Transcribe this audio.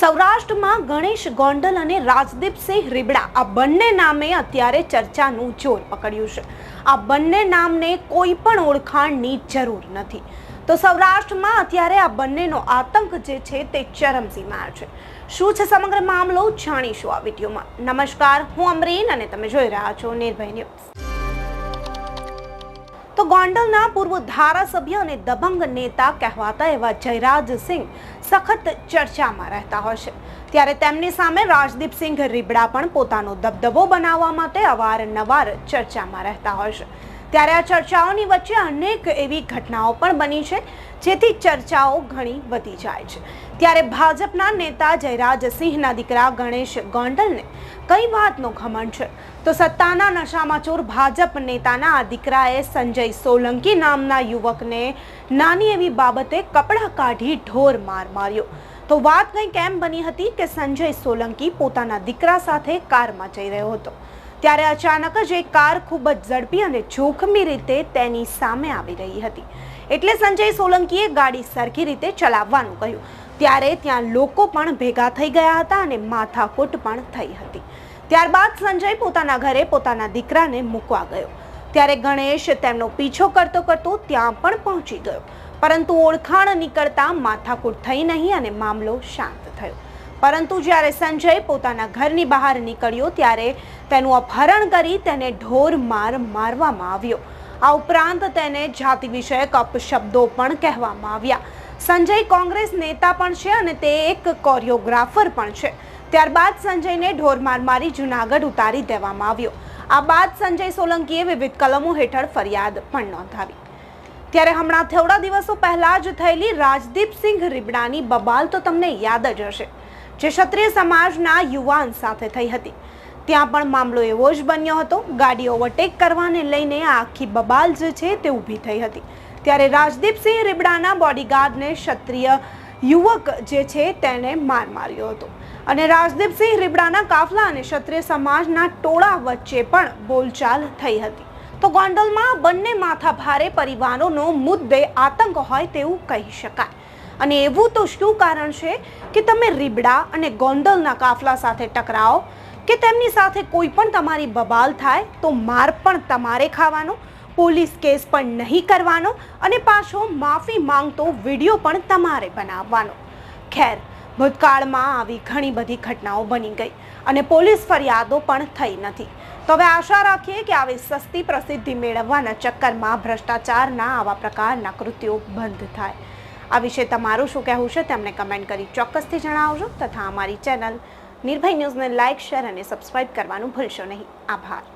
સૌરાષ્ટ્રમાં ગણેશ ગોંડલ અને રાજદીપસિંહ રીબડા આ બંને નામે અત્યારે ચર્ચાનું જોર પકડ્યું છે. આ બંને નામને કોઈ પણ ઓળખાણની જરૂર નથી. તો સૌરાષ્ટ્રમાં અત્યારે આ બંનેનો આતંક જે છે તે ચરમસીમા છે. શું છે સમગ્ર મામલો જાણીશું આ વિડીયોમાં. નમસ્કાર, હું અમરીન અને તમે જોઈ રહ્યા છો નિર્ભય ન્યૂઝ. તો ગોંડલના પૂર્વ ધારાસભ્ય અને દબંગ નેતા કહેવાતા એવા જયરાજસિંહ સખત ચર્ચામાં રહેતા હોય છે. ત્યારે તેમની સામે રાજદીપસિંહ રીબડા પણ પોતાનો દબદબો બનાવવા માટે અવારનવાર ચર્ચામાં રહેતા હોય છે. ત્યારે આ ચર્ચાઓની વચ્ચે અનેક એવી ઘટનાઓ પણ બની છે, જેથી ચર્ચાઓ ઘણી વધી જાય છે. ત્યારે ભાજપના નેતા જયરાજસિંહના દીકરા ગણેશ ગોંડલને કઈ વાતનો ઘમંડ છે? તો સત્તાના નશામાં ચોર ભાજપ નેતાના આ દીકરાએ સંજય સોલંકી નામના યુવકને નાની એવી બાબતે કપડાં કાઢી ઢોર માર માર્યો. તો વાત કંઈક એમ બની હતી કે સંજય સોલંકી પોતાના દીકરા સાથે કારમાં જઈ રહ્યો હતો? ત્યારે અચાનક જ એક કાર ખૂબ જ ઝડપી અને જોખમી રીતે તેની સામે આવી રહી હતી. એટલે સંજય સોલંકીએ ગાડી સરખી રીતે ચલાવવાનું કહ્યું. ત્યારે ત્યાં લોકો પણ ભેગા થઈ ગયા હતા અને માથાકૂટ પણ થઈ હતી. ત્યારબાદ સંજય પોતાના ઘરે પોતાના દીકરાને મૂકવા ગયો. ત્યારે ગણેશ તેમનો પીછો કરતો કરતો ત્યાં પણ પહોંચી ગયો. પરંતુ ઓળખાણ નીકળતા માથાકૂટ થઈ નહીં અને મામલો શાંત થયો. પરંતુ જ્યારે સંજય પોતાના ઘરની બહાર નીકળ્યો ત્યારે તેનું અપહરણ કરી તેને ઢોર માર મારવામાં આવ્યો. આ ઉપરાંત તેને જાતિ વિષયક અપશબ્દો પણ કહેવામાં આવ્યા. સંજય કોંગ્રેસ નેતા પણ છે અને તે એક કોરિયોગ્રાફર પણ છે. ત્યારબાદ સંજયને ઢોરમાર મારી જુનાગઢ ઉતારી દેવામાં આવ્યો. આ બાદ સંજય સોલંકીએ વિવિધ કલમો હેઠળ ફરિયાદ પણ નોંધાવી. ત્યારે હમણાં થોડા દિવસો પહેલા જ થયેલી રાજદીપસિંહ રીબડાની બબાલ તો તમને યાદ જ હશે. જે ક્ષત્રિય સમાજના યુવાન સાથે થઈ હતી. ત્યાં પણ મામલો એવો જ બન્યો હતો, ગાડી ઓવરટેક કરવાને લઈને આખી બબાલ જે છે તે ઊભી થઈ હતી. ત્યારે રાજદીપસિંહ રીબડાના બોડીગાર્ડને ક્ષત્રિય યુવક જે છે તેને માર માર્યો હતો. અને રાજદીપસિંહ રીબડાના કાફલા અને ક્ષત્રિય સમાજના ટોળા વચ્ચે પણ બોલચાલ થઈ હતી. તો ગોંડલમાં બંને માથાભારે પરિવારોનો મુદ્દે આતંક હોય તેવું કહી શકાય. અને એવું તો શું કારણ છે કે તમે રીબડા અને ગોંડલના કાફલા સાથે ટકરાઓ? કે તેમની સાથે કોઈ પણ તમારી બબાલ થાય, તો માર પણ તમારે ખાવાનો, પોલીસ કેસ પણ નહીં કરવાનો અને પાછો માફી માંગતો વીડિયો પણ તમારે બનાવવાનો. ખેર, ભૂતકાળમાં આવી ઘણી બધી ઘટનાઓ બની ગઈ અને પોલીસ ફરિયાદો પણ થઈ નથી. તો હવે આશા રાખીએ કે આવી સસ્તી પ્રસિદ્ધિ મેળવવાના ચક્કરમાં ભ્રષ્ટાચારના આવા પ્રકારના કૃત્યો બંધ થાય. આ વિશે તમારું શું કહેવું છે તેમને કમેન્ટ કરી ચોક્કસથી જણાવજો તથા અમારી ચેનલ નિર્ભય ન્યૂઝને લાઇક, શેર અને સબસ્ક્રાઇબ કરવાનું ભૂલશો નહીં. આભાર.